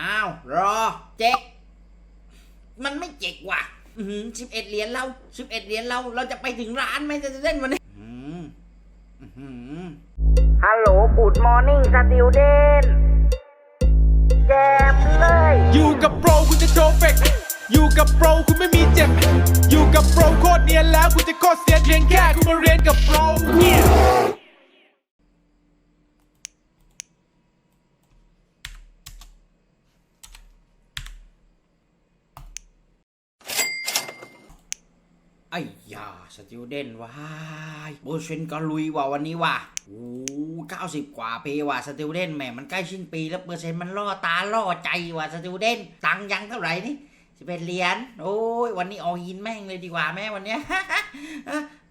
อ้าว รอ เจ๊กมันไม่เจ๊กว่ะสิบเอ็ดเหรียญเราสิบเอ็ดเหรียญเรา เราจะไปถึงร้านไหมจะเล่นวันนี้อืมอื้อหือฮัลโหลกูดมอร์นิ่งสติวเดนแจมเลย อยู่กับโปรคุณจะโชว์เฟกอยู่กับโปรคุณไม่มีเจ็บ อยู่กับโปรโคตรเนียนแล้วคุณจะโคตรเสียนเพียงแค่คุณมาเรียนกับโปร ไอ้ยาสติวเดนว้ายเปอร์เซ็นต์ก็ลุยว่ะวันนี้ว่ะโอ้เก้าสิบกว่าปีว่ะสติวเดนแหมมันใกล้ชิ้นปีแล้วเปอร์เซ็นต์มันล่อตาล่อใจว่ะสติวเดนตังยังเท่าไหร่นี่สิบเอ็ดเหรียญโอ้ยวันนี้ออยินแม่งเลยดีกว่าแม่วันเนี้ย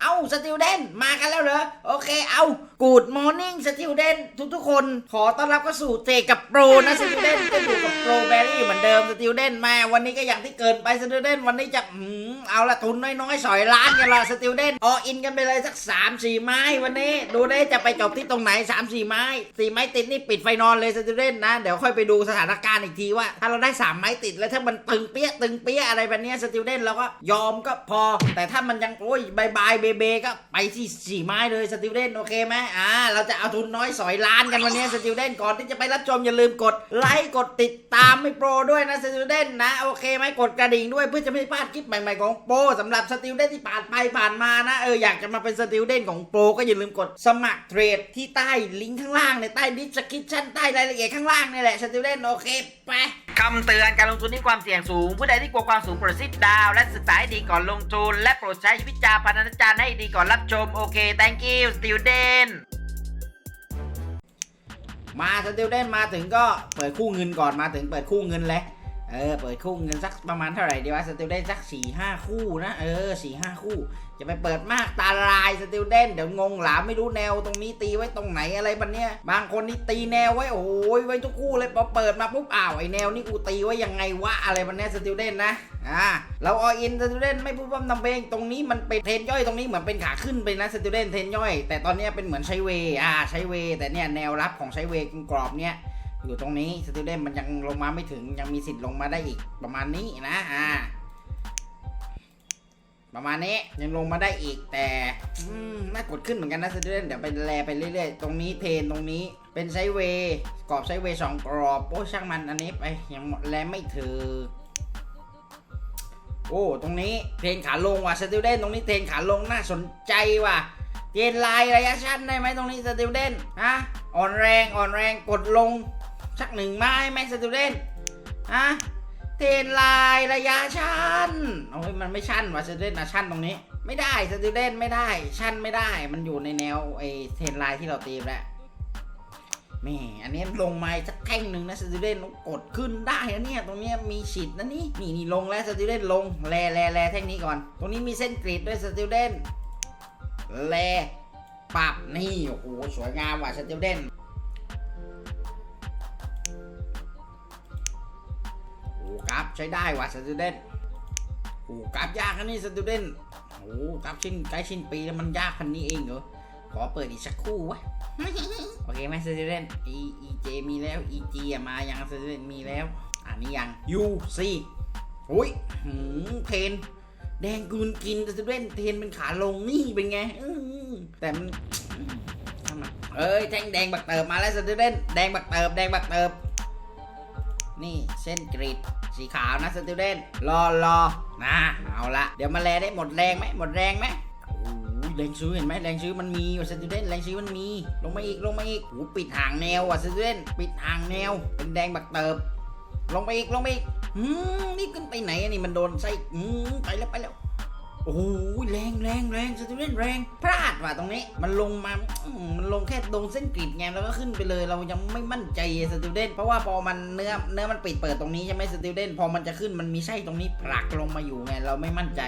เอาสติวเดนมากันแล้วเหรอ โอเค เอากูดมอร์นิ่งสติวเดนทุกทุกๆคน ขอต้อนรับเข้าสู่เตะกับโปรนะสติวเดนก็อยู่กับโปรแบรี่เหมือนเดิมสติวเดนมา วันนี้ก็อย่างที่เกินไปสติวเดนวันนี้จะอืมเอาละทุนน้อยๆ สอยล้านกันละสติวเดนอออินกันไปเลยสักสามสี่ไม้วันนี้ ดูได้จะไปจบที่ตรงไหนสามสี่ไม้สี่ไม้ติดนี่ปิดไฟนอนเลยสติวเดนนะ เดี๋ยวค่อยไปดูสถานการณ์อีกทีว่า ถ้าเราได้สามไม้ติดแล้วถ้ามันตึงเปี้ยตึงเปี้ยอะไรแบบนี้สติวเดนเราก็ยอมก็พอ แต่ถ้ามันยังโอ้ยบายบายเบเบก็ไปที่สี่ไม้เลยสติวเดนโอเคไหมอ่าเราจะเอาทุนน้อยสอยล้านกันวันนี้สติวเดนก่อนที่จะไปรับชมอย่าลืมกดไลค์กดติดตามให้โปรด้วยนะสติวเดนนะโอเคไหมกดกระดิ่งด้วยเพื่อจะไม่พลาดคลิปใหม่ๆของโปรสำหรับสติวเดนที่ผ่านไปผ่านมานะเอออยากจะมาเป็นสติวเดนของโปรก็อย่าลืมกดสมัครเทรดที่ใต้ลิงก์ข้างล่างในใต้ดิสคริปชั่นใต้รายละเอียดข้างล่างนี่แหละสติวเดนโอเคไป คำเตือนการลงทุนที่ความเสี่ยงสูง ผู้ใดที่กลัวความสูงโปรดซิดดาว และศึกษาให้ดีก่อนลงทุน และโปรดใช้วิจารณญาณให้ดีก่อนรับชม โอเค thank you student มาสติวเดนมาถึงก็เปิดคู่เงินก่อนมาถึงเปิดคู่เงินเลย เออเปิดคู่เงินสักประมาณเท่าไหร่ดีวะสติลเดนสักสี่ห้าคู่นะเออสี่ห้าคู่จะไปเปิดมากตาลายสติลเดนเดี๋ยวงงหลามไม่รู้แนวตรงนี้ตีไว้ตรงไหนอะไรบันเนี้ยบางคนนี่ตีแนวไว้โอ้ยไว้ทุกคู่เลยพอเปิดมาปุ๊บอ้าวไอแนวนี่กูตีไว้ยังไงวะอะไรบันเนี้ยสติลเดนนะอ่าเราออินสติลเดนไม่พูดว่าทำเพลงตรงนี้มันเป็นเทนย่อยตรงนี้เหมือนเป็นขาขึ้นไปนะสติลเดนเทนย่อย แต่ตอนนี้เป็นเหมือนใช้เวอ่าใช้เวแต่เนี่ยแนวรับของใช้เวกรอบเนี้ย อยู่ตรงนี้สติเดนมันยังลงมาไม่ถึงยังมีสิทธิ์ลงมาได้อีกประมาณนี้นะอ่าประมาณนี้ยังลงมาได้อีกแต่น่ากดขึ้นเหมือนกันนะสติเดนเดี๋ยวไปแลไปเรื่อยๆ ตรงนี้เทนตรงนี้เป็นไซเวย์กรอบไซเวย์สองกรอบโอ้ช่างมันอันนี้ไปยังแลไม่ถือโอ้ตรงนี้เทนขาลงว่ะสติเดนตรงนี้เทนขาลงน่าสนใจว่ะเทนไลน์ระยะสั้นได้ไหมตรงนี้สติเดนฮะอ่อนแรงอ่อนแรงกดลง สักหนึ่งไม้ไหมสตูเดนฮะเทนไลน์ระยะชั้นโอ้ยมันไม่ชั้นว่ะสตูเดนนะชั้นตรงนี้ ไม่ได้สตูเดนไม่ได้ชั้นไม่ได้ มันอยู่ในแนวไอเทนไลน์ที่เราตีแล้วแม่อันนี้ลงมาสักแท่งหนึ่งนะสตูเดนกดขึ้นได้นะเนี่ยตรงนี้มีฉีดนะนี่นี่นี่ลงแล้วสตูเดนลงแลแลแลแท่งนี้ก่อน ตรงนี้มีเส้นกรีดด้วยสตูเดนแลปรับนี่โอ้โหสวยงามว่ะสตูเดน กราฟใช้ได้ว่ะสตูเดนโอ้กราฟยากนะนี่สตูเดนโอ้กราฟชิ้นใกล้ชิ้นปีแล้วมันยากพันนี้เองเหรอขอเปิดอีกสักคู่วะโอเคไหมสตูเดน E E J มีแล้ว E G อะมายังสตูเดนมีแล้ว อันนี้ยัง U C อุ้ยหืมเทน แดงกูนกินสตูเดนเทนเป็นขาลงนี่เป็นไงแต่มันทำไมเอ้ยแท่งแดงบักเติบมาแล้วสตูเดนแดงบักเติบแดงบักเติบนี่เส้นกรีด สีขาวนะสตูเดนรอรอนะเอาละเดี๋ยวมาแลได้หมดแรงไหมหมดแรงไหมแรงซื้อเห็นไหมแรงซื้อมันมีว่ะสตูเดนแรงซื้อมันมี ลงมาอีกลงมาอีกโอ้ปิดห่างแนวว่ะสตูเดนปิดห่างแนวเป็นแดงบักเติบ ลงไปอีกลงไปอีกอืมนี่ขึ้นไปไหนอะนี่มันโดนไส้อืมไปแล้วไปแล้ว โอ้โหแรงแรงแรงสตูเดนแรงพลาดว่ะตรงนี้ มันลงมามันลงแค่ตรงเส้นกรีดไงแล้วก็ขึ้นไปเลย เรายังไม่มั่นใจสตูเดนเพราะว่าพอมันเนื้อเนื้อมันปิดเปิดตรงนี้ใช่ไหมสตูเดนพอมันจะขึ้นมันมีไส้ตรงนี้ผลักลงมาอยู่ไงเราไม่มั่นใจ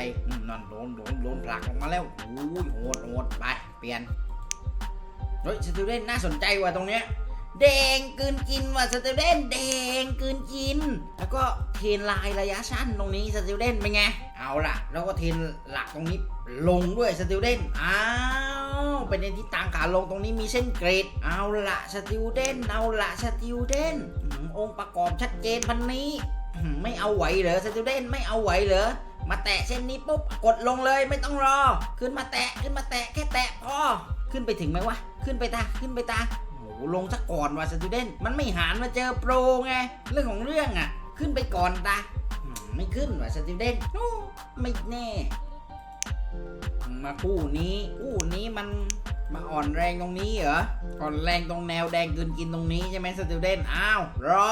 นั่นโดนโดนโดนผลักลงมาแล้วโอ้ยโหดโหดไปเปลี่ยนเฮ้ยสตูเดนน่าสนใจว่ะตรงเนี้ยแดงกืนกินว่ะสเตเดนแดงกืนกิน แล้วก็เทนไลน์ระยะสั้นตรงนี้สติวเดนเป็นไง เอาล่ะแล้วก็เทนหลักตรงนี้ลงด้วยสติวเดนอ้าวเป็นในทิศทางขาลงตรงนี้มีเส้นเกรด เอาล่ะสติวเดนเอาล่ะสติวเดนองค์ประกอบชัดเจนพันนี้ ไม่เอาไหวเหรอสติวเดนไม่เอาไหวเหรอมาแตะเส้นนี้ปุ๊บกดลงเลยไม่ต้องรอ ขึ้นมาแตะขึ้นมาแตะแค่แตะพอขึ้นไปถึงไหมวะขึ้นไปตาขึ้นไปตาโอ้ลงซะก่อนว่ะสตูเดนมันไม่หานมาเจอโปรไงเรื่องของเรื่องอะ ขึ้นไปก่อนตา ไม่ขึ้นว่ะสตูเดนไม่แน่ มาคู่นี้คู่นี้มันมาอ่อนแรงตรงนี้เหรอ อ่อนแรงตรงแนวแดงกินกินตรงนี้ใช่ไหมสตูเดนอ้าว รอ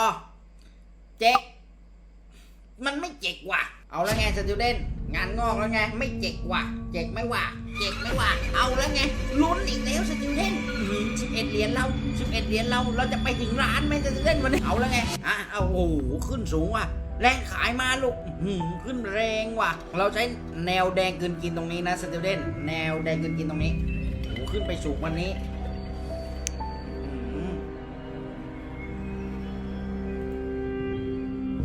เจ๊กมันไม่เจ็กว่ะ เอาแล้วไงสตูเดนงานงอกแล้วไง ไม่เจ็กว่ะ เจ็กไม่ว่ะ เจ็กไม่ว่ะ เอาแล้วไง ลุ้นอีกแล้วสตูเดนสิบเอ็ดเหรียญเราสิบเอ็ดเหรียญเรา เราจะไปถึงร้านไหมสตูเดนวันนี้ เอาแล้วไง อะ เอาโอ้โห ขึ้นสูงว่ะ แรงขายมาลูกหือขึ้นแรงว่ะ เราใช้แนวแดงกินกินตรงนี้นะสตูเดนแนวแดงกินกินตรงนี้โหขึ้นไปสูงวันนี้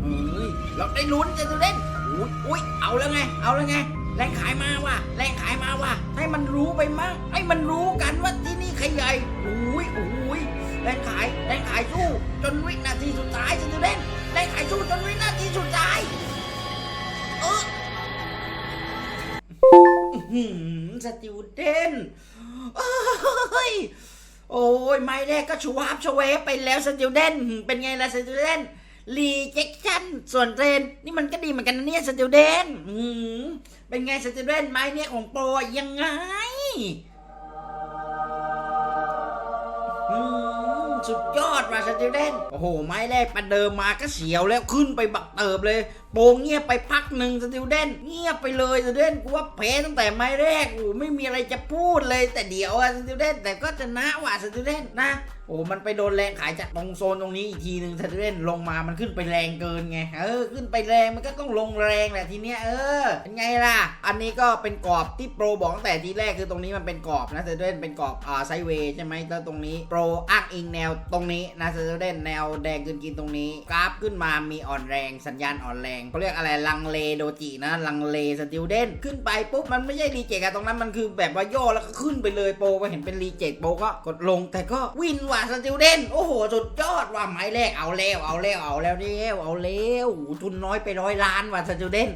เฮ้ยเราได้ลุ้นจะเล่นอุ้ยอุ้ยเอาแล้วไง เอาแล้วไงแรงขายมาว่ะแรงขายมาว่ะให้มันรู้ไปมั้งให้มันรู้กันว่าที่นี่ใครใหญ่อุ้ยอุ้ย แรงขายแรงขายสู้จนวินาทีสุดท้ายจะเล่นขายสู้จนวินาทีสุดท้ายเออสติวเดนเอ้ยโอ้ยไม่แรกก็ชวาบชเวฟไปแล้วสติวเดนเป็นไงล่ะสติวเดนรีเจคชั่นส่วนเทรนนี่มันก็ดีเหมือนกันนะเนี่ยสติวเดนเป็นไงสติวเดนไม้เนี่ยของโปรยังไง สุดยอดว่ะสติวเดนโอ้โห ไม้แรกประเดิมมาก็เสียวแล้วขึ้นไปบักเติบเลย โปรเงียบไปพักหนึ่งสติวเดนเงียบไปเลยสติวเดนกูว่าแพ้ตั้งแต่ไม้แรกโอ้โหไม่มีอะไรจะพูดเลยแต่เดี๋ยวอะสติวเดนแต่ก็ชนะว่ะสติวเดนนะโอ้มันไปโดนแรงขายจากตรงโซนตรงนี้อีกทีหนึ่งถ้าเล่นลงมามันขึ้นไปแรงเกินไงเออขึ้นไปแรงมันก็ต้องลงแรงแหละทีเนี้ยเออเป็นไงล่ะ อันนี้ก็เป็นกรอบที่โปรบอกตั้งแต่ทีแรกคือตรงนี้มันเป็นกรอบนะเซเดนเป็นกรอบอ่าไซเวย์ใช่ไหมแล้วตรงนี้โปรอ้างอิงแนวตรงนี้นะเซเดนแนวแดงกินกินตรงนี้ กราฟขึ้นมามีอ่อนแรงสัญญาณอ่อนแรงเขาเรียกอะไรลังเลโดจินะลังเลสติลเดนขึ้นไปปุ๊บมันไม่ใช่รีเจคอะตรงนั้นมันคือแบบว่าย่อแล้วก็ขึ้นไปเลยโปรไปเห็นเป็นรีเจคโปรก็กดลงแต่ก็วินว่ะสติลเดนโอ้โหสุดยอดว่ะไม้แรกเอาแล้วเอาแล้วเอาแล้วเร็วเอาแล้วโอ้ทุนน้อยไปร้อยล้านว่ะสติลเดน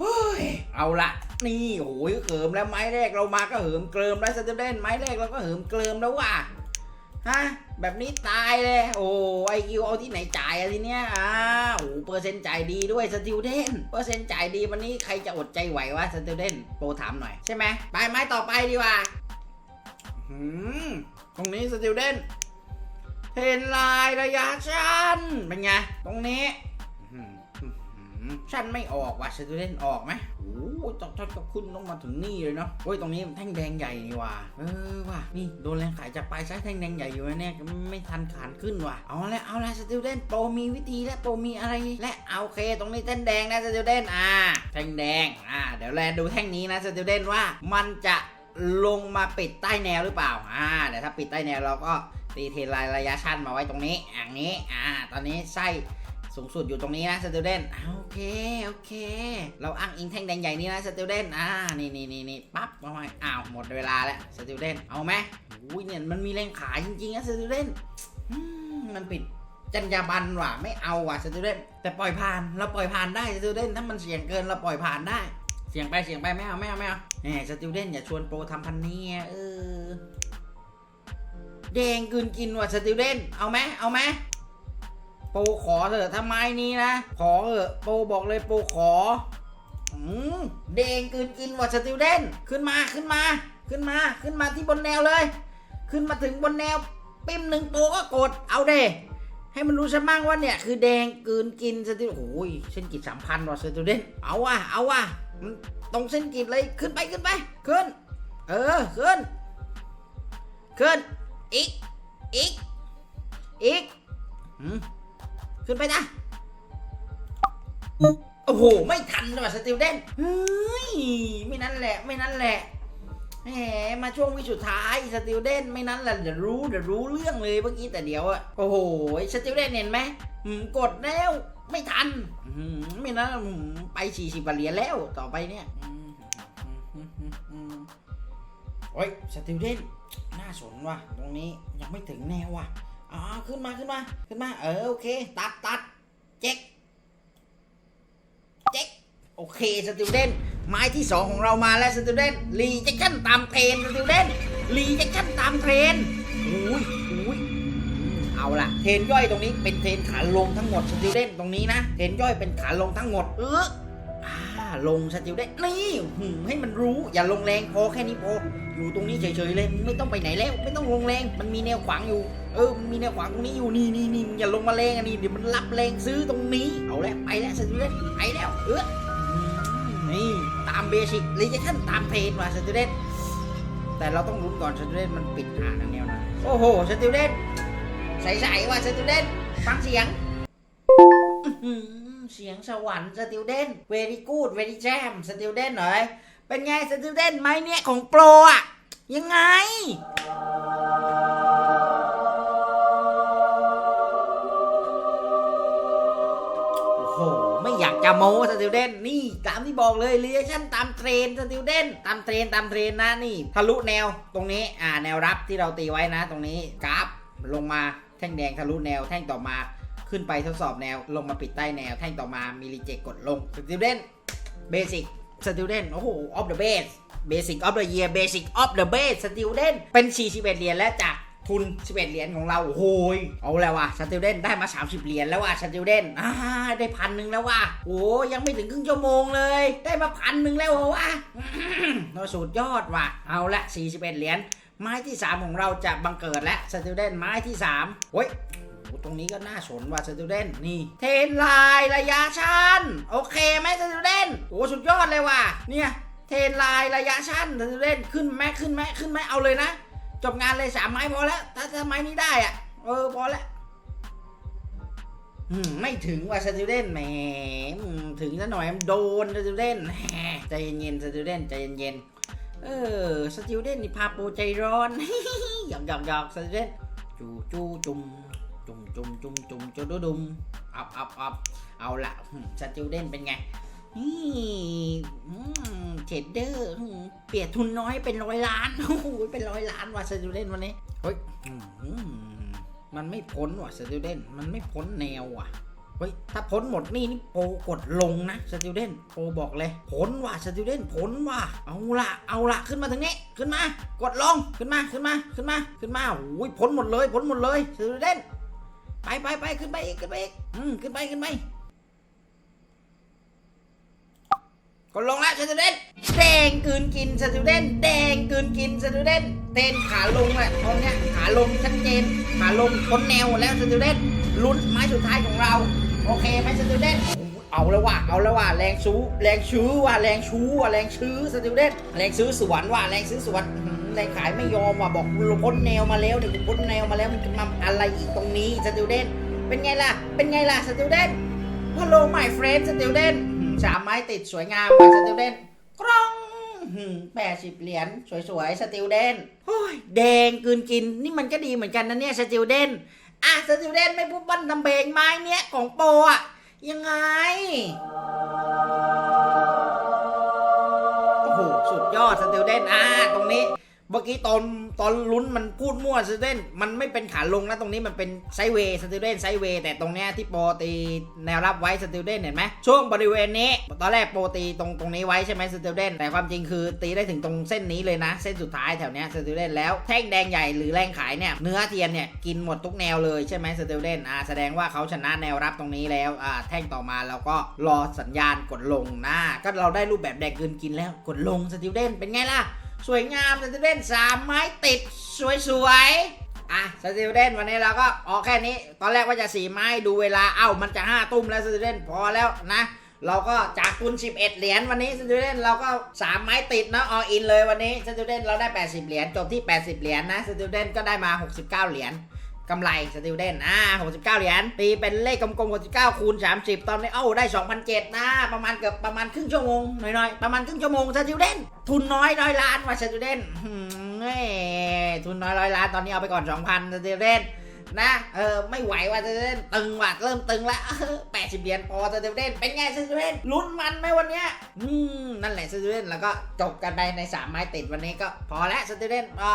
เฮ้ยเอาละนี่โอ้ยเขิมแล้วไม้แรกเรามาก็เหิมเกลิมแล้วสเตเดนไม้แรกเราก็เหิมเกลิมแล้วว่ะ ฮะแบบนี้ตายเลย โอ้ไอคิวเอาที่ไหนจ่ายอะทีเนี้ยอ้าโอ้เปอร์เซ็นต์จ่ายดีด้วยสติวเดนเปอร์เซ็นต์จ่ายดีวันนี้ใครจะอดใจไหววะสติวเดนโปรถามหน่อยใช่ไหมไปไม้ต่อไปดีกว่าหืมตรงนี้สติวเดนเห็นลายระยะชั้นเป็นไงตรงนี้ ชั้นไม่ออกว่ะสตูเดนออกไหมโอ้ยต้องต้องต้องขึ้นต้องมาถึงนี่เลยเนาะโอ้ยตรงนี้แท่งแดงใหญ่นี่ว่ะเออว่ะนี่โดนแรงขายจากปลายซ้แท่งแดงใหญ่อยู่เนี่ยไม่ทันขานขึ้นว่ะเอาละเอาละสตูเดนโปรมีวิธีและโปรมีอะไร และเอาเค ตรงนี้แท่งแดงนะสตูเดนอ่า แท่งแดงอ่าเดี๋ยวแลดูแท่งนี้นะสตูเดนว่ามันจะลงมาปิดใต้แนวหรือเปล่าอ่าเดี๋ยวถ้าปิดใต้แนวเราก็ตีเทลายระยะชั้นมาไว้ตรงนี้อย่างนี้อ่าตอนนี้ไส้ สูงสุดอยู่ตรงนี้นะสตูเดนโอเคโอเค เราอ้างอิงแท่งแดงใหญ่นี้นะสตูเดนอ่านี่นี่นี่นี่ปั๊บมาไว้อ้าวหมดเวลาแล้วสตูเดนเอาไหมอุ้ยเนี่ยมันมีแรงขายจริงๆนะสตูเดนมันปิดจรรยาบรรณว่ะไม่เอาว่ะสตูเดนแต่ปล่อยผ่านเราปล่อยผ่านได้สตูเดนถ้ามันเสี่ยงเกินเราปล่อยผ่านได้เสี่ยงไปเสี่ยงไปไม่เอาไม่เอาไม่เอาแหมสตูเดนอย่าชวนโปรทำพันเนี้เออแดงกืนกินว่ะสตูเดนเอาไหมเอาไหม ปรขอเถอะทำไมนี้นะ ขอเถอะโปรบอกเลยโปรขออืมเด้งกินกินวัสติวเดนขึ้นมาขึ้นมาขึ้นมาขึ้นมาที่บนแนวเลย ขึ้นมาถึงบนแนว ปิ้มหนึ่งโปก็กดเอาเดให้มันรู้ซะมั่งว่าเนี่ยคือแดงกืนกินสติโอ้ยเส้นกิจสามพันว่ะสติวเดนเอาว่ะเอาว่ะตรงเส้นกิจเลยขึ้นไปขึ้นไป ขึ้น เออขึ้น ขึ้นอีกอีกอีกอืม ขึ้นไปนะ โอ้โห ไม่ทันว่ะสติลเดนเฮ้ย ไม่นั่นแหละ ไม่นั่นแหละ แหม มาช่วงวิสุดท้ายสติลเดนไม่นั้นแหละเดี๋ยวรู้เดี๋ยวรู้เรื่องเลยเมื่อกี้แต่เดี๋ยวอะโอ้โห สติลเดนเห็นไหมอืมกดแล้ว ไม่ทันอืมไม่นั้นอืมไปสี่สิบเหรียญแล้วต่อไปเนี่ยอืมอืมอืมอืมโอ้ยสติลเดนน่าสนว่ะ ตรงนี้ยังไม่ถึงแนวว่ะ อ๋อขึ้นมาขึ้นมาขึ้นมา เออโอเค ตัดตัดเจ๊กเจ๊กโอเคสติลเดนไม้ที่ 2 ของเรามาแล้วสติลเดนรีเจคชั่นตามเทรนสติลเดนรีเจคชั่นตามเทรนอุ้ยอุ้ยเอาล่ะ เทรนย่อยตรงนี้เป็นเทรนขาลงทั้งหมดสติลเดนตรงนี้นะ เทรนย่อยเป็นขาลงทั้งหมดเออ ลงสติลเดนนี่หืมให้มันรู้อย่าลงแรงพอแค่นี้พอ อยู่ตรงนี้เฉยๆเลย ไม่ต้องไปไหนแล้ว ไม่ต้องลงแรง มันมีแนวขวางอยู่ เออ มันมีแนวขวางตรงนี้อยู่ นี่นี่นี่อย่าลงมาแรงอันนี้เดี๋ยวมันรับแรงซื้อตรงนี้ เอาแล้วไปแล้วสติลเดนไปแล้ว เออนี่ตามเบสิกรีเจชั่นตามเทรนว่ะสตูเดนแต่เราต้องรุ้นก่อนสตูเดนมันปิดหาทางแนวนะโอ้โหสตูเดนใสๆว่ะสตูเดนฟังเสียง เสียงสวรรค์สตูเดน very good very jam สตูเดนหน่อยเป็นไงสตูเดนไม้เนี่ยของโปรอะยังไงโอ้โหไม่อยากจะโม้สติลเดนนี่ตามที่บอกเลยเรียชั่นตามเทรนสติลเดนตามเทรนตามเทรนนะนี่ทะลุแนวตรงนี้อ่าแนวรับที่เราตีไว้นะ ตรงนี้กราฟลงมาแท่งแดงทะลุแนวแท่งต่อมา ขึ้นไปทดสอบแนวลงมาปิดใต้แนว แท่งต่อมามีรีเจ็คกดลงสติลเดนเบสิกสติลเดนโอ้โหออฟเดอะเบสเบสิกออฟเดอะเยียร์เบสิกออฟเดอะเบสสติลเดนเป็น41เหรียญและจากทุน 11 เหรียญของเรา โอ้โหยเอาแล้วว่ะสติลเดนได้มา 30 เหรียญแล้วว่ะสติลเดนอ่าได้พันหนึ่งแล้วว่ะโอ้ยังไม่ถึงครึ่งชั่วโมงเลย ได้มาพันหนึ่งแล้วเหอวะอื้อเราสุดยอดว่ะ เอาละ 41 เหรียญ ไม้ที่ 3 ของเราจะบังเกิดแล้วสติลเดนไม้ที่3โอ้ย ตรงนี้ก็น่าสนว่ะสติลเดนนี่ เทนไลน์ระยะชันโอเคไหมสติลเดนโอ้สุดยอดเลยว่ะ เนี่ย เทนไลน์ระยะชันสติลเดนขึ้นแม็ขึ้นแม็ขึ้นแม็เอาเลยนะ จบงานเลยสามไม้พอแล้ว ถ้าถ้าไม้นี้ได้อะเออพอแล้วอืมไม่ถึงว่ะสติเดนแหมถึงซะหน่อยโดนสติเดนแหมใจเย็นๆสติเดนใจเย็นๆเออสติเดนนี่พาปูใจร้อนหยอกหยอกหยอกสติเดนจูจูจุ่ม จุมจุมจุมจุมจุดุดุมอับอับอับเอาละสติเดนเป็นไง นี่เทรดเดอร์เปลี่ยนทุนน้อยเป็นร้อยล้านโอ้โหเป็นร้อยล้านว่ะสตูเดนวันนี้ เฮ้ยมันไม่พ้นว่ะสตูเดนมันไม่พ้นแนวว่ะเฮ้ยถ้าพ้นหมดนี่นี่โปรกดลงนะสตูเดนโปรบอกเลยพ้นว่ะสตูเดนพ้นว่ะเอาละเอาละขึ้นมาถึงนี้ขึ้นมากดลงขึ้นมาขึ้นมาขึ้นมาขึ้นมาโอ้ยพ้นหมดเลยพ้นหมดเลยสตูเดน ไปไปไปขึ้นไปอีกขึ้นไปอีกอืมขึ้นไปขึ้นไปกดลงแล้วสตูเดนแดงกืนกินสตูเดนแดงกืนกินสตูเดนเต้นขาลงแหละตอนเนี้ยขาลงชัดเจนขาลงพ้นแนวแล้วสตูเดนลุ้นไม้สุดท้ายของเรา โอเคไหมสตูเดนเอาแล้วว่ะเอาแล้วว่ะแรงชูแรงชื้อว่ะแรงชูว่ะแรงชื้อสตูเดนแรงซื้อสวนว่ะแรงซื้อสวน อื้อหือแรงขายไม่ยอมว่ะบอกกูพ้นแนวมาแล้วเดี๋ยวกูพ้นแนวมาแล้วมันจะมาอะไรอีกตรงนี้สตูเดนเป็นไงล่ะ เป็นไงล่ะสตูเดน Hello my friend student อืมสามไม้ติดสวยงามว่ะ student กรองแปดสิบเหรียญสวยๆ student โอ้ยแดงกลืนกินนี่มันก็ดีเหมือนกันนะเนี่ย student อะ student ไม่พูดบันทำเพลงไม้เนี้ยของโปรอะยังไงโอ้โหสุดยอด student อะตรงนี้ เมื่อกี้ตอนตอนลุ้นมันพูดมั่วสตูเดนมันไม่เป็นขาลงนะตรงนี้มันเป็นไซเวย์สตูเดนไซเวย์แต่ตรงเนี้ยที่โปรตีแนวรับไว้สตูเดนเห็นไหมช่วงบริเวณนี้ ตอนแรกโปรตีตรงตรงนี้ไว้ใช่ไหมสตูเดนแต่ความจริงคือตีได้ถึงตรงเส้นนี้เลยนะ เส้นสุดท้ายแถวเนี้ยสตูเดนแล้วแท่งแดงใหญ่หรือแรงขายเนี่ยเนื้อเทียนเนี่ยกินหมดทุกแนวเลยใช่ไหมสตูเดนอ่าแสดงว่าเขาชนะแนวรับตรงนี้แล้วอ่าแท่งต่อมาเราก็รอสัญญาณกดลงนะก็เราได้รูปแบบแดงเกินกินแล้วกดลงสตูเดนเป็นไงล่ะ สวยงามสติเดนสามไม้ติดสวยๆ อะสติเดนวันนี้เราก็ออกแค่นี้ ตอนแรกว่าจะสี่ไม้ดูเวลา เอ้ามันจะห้าตุ้มแล้วสติเดนพอแล้วนะ เราก็จากทุน11 เหรียญวันนี้สติเดนเราก็3ไม้ติดนะออินเลยวันนี้สติเดนเราได้ 80 เหรียญจบที่ 80 เหรียญนะสติเดนก็ได้มา 69 เหรียญ กำไรสติลเดนอ่า69เก้าเหรียญตีเป็นเลขกลมๆ69คูณ30ตอนนี้เอ้าได้2,007นเจ็ดนะประมาณเกือบประมาณครึ่งชั่วโมงหน่อยๆประมาณครึ่งชั่วโมงสติลเดนทุนน้อยร้อยล้านว่ะสติลเดนเอ้ทุนน้อยร้อยล้านตอนนี้เอาไปก่อน2,000สติลเดนนะเออไม่ไหวว่ะจะเล่นตึงว่ะเริ่มตึงแล้วแปดสิบเหรียญพอจะเล่นเป็นไงจะเล่นลุ้นมันไหมวันเนี้ยอืมนั่นแหละจะเล่นแล้วก็จบกันไปในสามไม้ติดวันนี้ก็พอแล้วสตูเดนพอ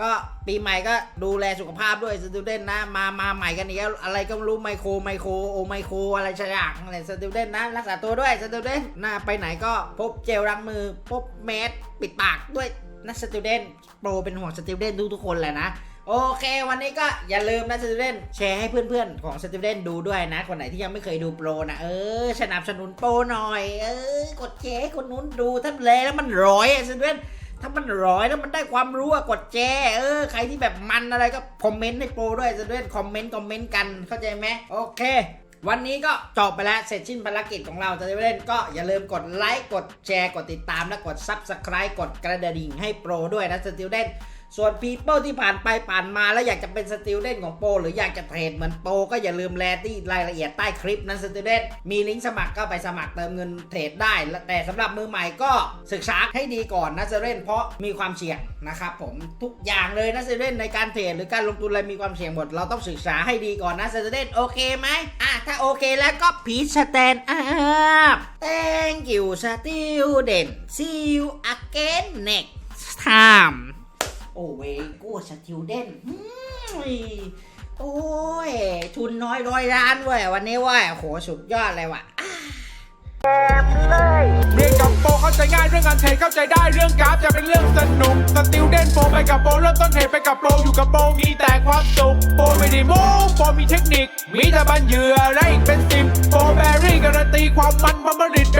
ก็ปีใหม่ก็ดูแลสุขภาพด้วยสตูเดนนะ มามาใหม่กันอีกแล้วอะไรก็ไม่รู้ไมโครไมโครโอไมโครอะไรสักอย่างอะไรสตูเดนนะ รักษาตัวด้วยสตูเดนนะไปไหนก็พบเจลล้างมือพบแมสปิดปากด้วยนะสตูเดนโปรเป็นห่วงสตูเดนทุกๆคนแหละนะโอเค วันนี้ก็อย่าลืมนะสตูเดนแชร์ให้เพื่อนๆ ของสตูเดนดูด้วยนะ คนไหนที่ยังไม่เคยดูโปรนะ เออ สนับสนุนโปรหน่อย เออ กดแชร์คนนู้นดูถ้าเลยแล้วมันร้อยอะสตูเดน ถ้ามันร้อยแล้วมันได้ความรู้อะกดแชร์เออ ใครที่แบบมันอะไรก็คอมเมนต์ให้โปรด้วยสตูเดนคอมเมนต์คอมเมนต์กันเข้าใจไหมโอเค วันนี้ก็จบไปแล้วเสร็จสิ้นภารกิจของเราจะได้เล่นก็อย่าลืมกดไลค์กดแชร์กดติดตามและกด Subscribe กดกระดิ่งให้โปรด้วยนะสติวเดน ส่วน People ที่ผ่านไปผ่านมาแล้วอยากจะเป็นสติลเดนของโปรหรืออยากจะเทรดเหมือนโปรก็อย่าลืมแลที่รายละเอียดใต้คลิปนั้นสติลเดนมีลิงก์สมัครก็ไปสมัครเติมเงินเทรดได้ แต่สำหรับมือใหม่ก็ศึกษาให้ดีก่อนนะสติลเดนเพราะมีความเสี่ยงนะครับผมทุกอย่างเลยนะสติลเดนในการเทรดหรือการลงทุนอะไรมีความเสี่ยงหมดเราต้องศึกษาให้ดีก่อนนะสติลเดนโอเคไหมอะถ้าโอเคแล้วก็พีชสแตนอัพ thank you สติลเดน see you again next time โอ้เวกูสติลเดนโอ้ย ทุนน้อยร้อยล้านเว้ยวันนี้ว้ยโหสุดยอดเลยว่ะเรียนกับโปเข้าใจง่ายเรื่องการเทรดเข้าใจได้เรื่องกราฟจะเป็นเรื่องสนุกสติลเด่นโปไปกับโปเริ่มต้นเทรดไปกับโปอยู่กับโปมีแต่ความสุขโปไม่ได้โม้โปมีเทคนิค มีแต่บันเหยื่อและอีกเป็นสิบโปแบรี่การันตีความมันพัมริต